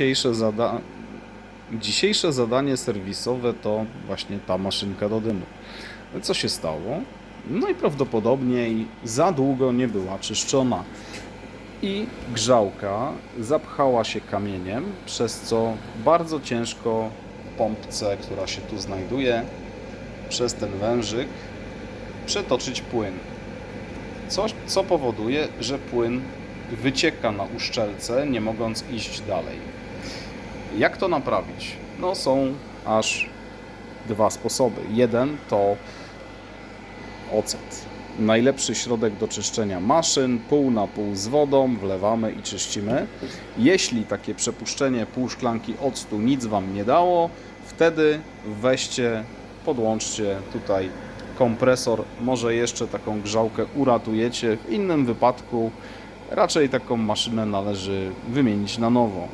Dzisiejsze, zada... Dzisiejsze zadanie serwisowe to właśnie ta maszynka do dymu. Co się stało? I prawdopodobnie za długo nie była czyszczona. I grzałka zapchała się kamieniem, przez co bardzo ciężko pompce, która się tu znajduje, przez ten wężyk przetoczyć płyn. Coś, co powoduje, że płyn wycieka na uszczelce, nie mogąc iść dalej. Jak to naprawić? No są aż dwa sposoby. Jeden to ocet. Najlepszy środek do czyszczenia maszyn, pół na pół z wodą, wlewamy i czyścimy. Jeśli takie przepuszczenie pół szklanki octu nic Wam nie dało, wtedy weźcie, podłączcie tutaj kompresor, może jeszcze taką grzałkę uratujecie. W innym wypadku raczej taką maszynę należy wymienić na nowo.